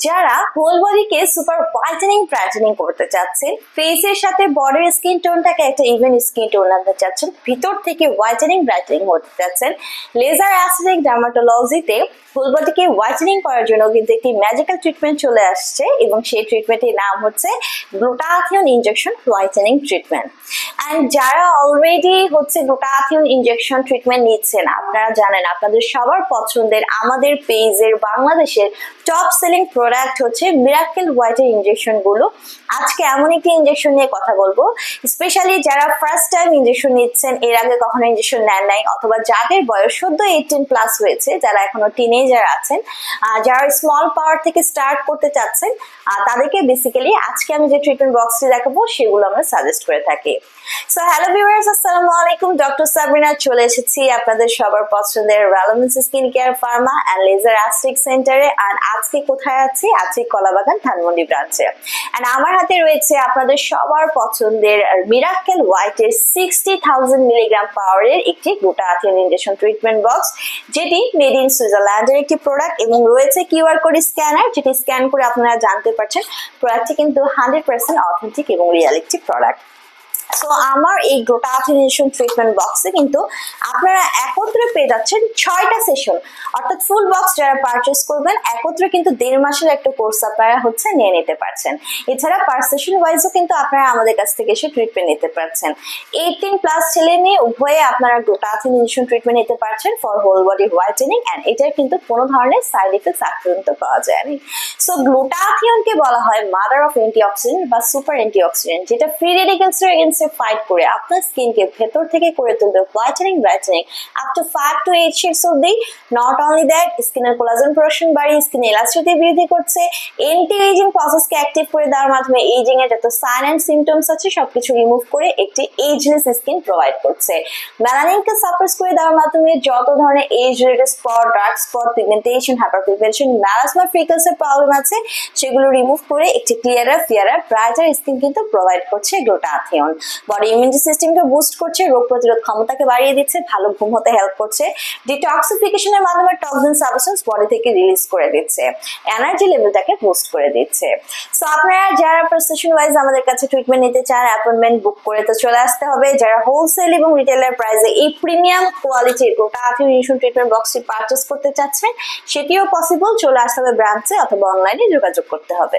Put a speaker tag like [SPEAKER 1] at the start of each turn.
[SPEAKER 1] যারা হোল বডিকে super whitening brightening করতে চাচ্ছেন ফেসের সাথে বডির স্কিন টোনটাকে একটা ইভেন স্কিন টোন আনতে চাচ্ছেন, ভিতর থেকে হোয়াইটেনিং ব্রাইটেনিং করতে চাচ্ছেন লেজার অ্যাসিডিক ডার্মাটোলজিতে হোল বডিকে হোয়াইটেনিং করার জন্য কিন্তু একটি ম্যাজিক্যাল ট্রিটমেন্ট চলে আসছে এবং সেই ট্রিটমেন্টের নাম হচ্ছে glutathione injection whitening treatment and যারা অলরেডি হচ্ছে গ্লুটাথিয়ন ইনজেকশন ট্রিটমেন্ট নিচ্ছেন, আপনারা জানেন আপনাদের সবার পছন্দের আমাদের পেজের বাংলাদেশের টপ সেলিং প্রোডাক্ট হচ্ছে মিরাকেল হোয়াইটের ইনজেকশনগুলো। আজকে এমন একটি ইনজেকশন নিয়ে কথা বলব স্পেশালি যারা ফার্স্ট টাইম ইনজেকশন নিচ্ছেন, এর আগে কখনো ইনজেকশন নেন নাই, অথবা যাদের বয়স সদ্য এইটিন প্লাস হয়েছে, যারা এখনও টিনেজার আছেন যারা স্মল পাওয়ার থেকে স্টার্ট করতে চাচ্ছেন তাদেরকে বেসিক্যালি আজকে আমি যে ট্রিটমেন্ট বক্সটি দেখাবো, সেগুলো আমরা সাজেস্ট করে থাকি। সো হ্যালো ভিউয়ার্স আসসালামু আলাইকুম ডক্টর সাবরিনা চলে এসেছি আপনাদের সবার পছন্দের skin care pharma and laser সেন্টারে আর আজকে কোথায় আছি? কলাবাগান ধানমন্ডি ব্রাঞ্চে অ্যান্ড আমার হাতে রয়েছে আপনাদের সবার পছন্দের মিরাকেল হোয়াইটের সিক্সটি থাউজেন্ড মিলিগ্রাম পাওয়ারের একটি গোটা ইনজেকশন ট্রিটমেন্ট বক্স যেটি মেড ইন সুইজারল্যান্ডের একটি প্রোডাক্ট এবং রয়েছে কিউআর কোড স্ক্যানার যেটি স্ক্যান করে আপনারা জানতে পারছেন। প্রোডাক্টটি কিন্তু হান্ড্রেড পার্সেন্ট অথেন্টিক এবং রিয়াল প্রোডাক্ট সো আমার এই আথিনেশন ট্রিটমেন্ট বক্সে কিন্তু আপনারা একত্রে পেয়ে যাচ্ছেন ছয়টা সেশন অর্থাৎ ফুল বক্স যারা পারচেস করবেন, একত্রে কিন্তু দেড় মাসের একটা কোর্স আপনারা হচ্ছে নিয়ে নিতে পারছেন। এছাড়া পার সেশন ওয়াইজও কিন্তু আপনারা আমাদের কাছ থেকে এসে ট্রিটমেন্ট নিতে পারছেন। এইটিন প্লাস ছেলে মেয়ে উভয়ে আপনারা আথিনেশন ট্রিটমেন্ট নিতে পারছেন for whole body whitening and এটার কিন্তু কোনো ধরনের সাইড এফেক্টস আক্রান্ত পাওয়া যায়নি। সো গ্লুটাথিয়নকে বলা হয় মাদার অফ অ্যান্টিঅক্সিডেন্ট বা সুপার অ্যান্টিঅক্সিডেন্ট যেটা ফ্রি রেডিকেলস এর এগেন্সে ফাইট করে, আপনার স্কিনকে ভেতর থেকে করে তুলবে whitening brightening up to five to eight shades অব্দি নট অনলি দ্যাট স্কিনের কোলাজেন প্রোডাকশন বাড়িয়ে স্কিন এলাস্টিসিটি বৃদ্ধি করছে। এন্টি এজিং প্রসেসকে অ্যাক্টিভ করে দেওয়ার মাধ্যমে এজিং এর যত সাইন অ্যান্ড সিমটমস আছে, সবকিছু রিমুভ করে একটি এজলেস স্কিন প্রোভাইড করছে। মেলানিনকে সাপ্রেস করে দেওয়ার মাধ্যমে যত ধরনের age related spot dark spot pigmentation hyper pigmentation melasma freckles এর প্রবলেম আছে, সেগুলো রিমুভ করে একটি ক্লিয়ারার ফিয়ারার ব্রাইটার স্কিন কিন্তু প্রোভাইড করছে গ্লুটাথিয়ন বডি ইমিউনিটি সিস্টেমকে বুস্ট করছে, রোগ প্রতিরোধ ক্ষমতাকে বাড়িয়ে দিচ্ছে, ভালো ঘুম হতে হেল্প করছে ডিটক্সিফিকেশনের মাধ্যমে টক্সিন সাবস্টেন্স বডি থেকে রিলিজ করে দিচ্ছে এনার্জি লেভেলটাকে বুস্ট করে দিচ্ছে। সো আপনারা যারা প্রেসক্রিপশন ওয়াইজ আমাদের কাছে ট্রিটমেন্ট নিতে চান অ্যাপয়েন্টমেন্ট বুক করে তো চলে আসতে হবে। যারা হোলসেল এবং রিটেলার প্রাইসে এই প্রিমিয়াম কোয়ালিটির গোটা ইনসুন ট্রিটমেন্ট বক্সটি পারচেস করতে চাচ্ছেন, সেটিও পসিবল চলে আসতে হবে ব্রাঞ্চে অথবা অনলাইনে যোগাযোগ করতে হবে।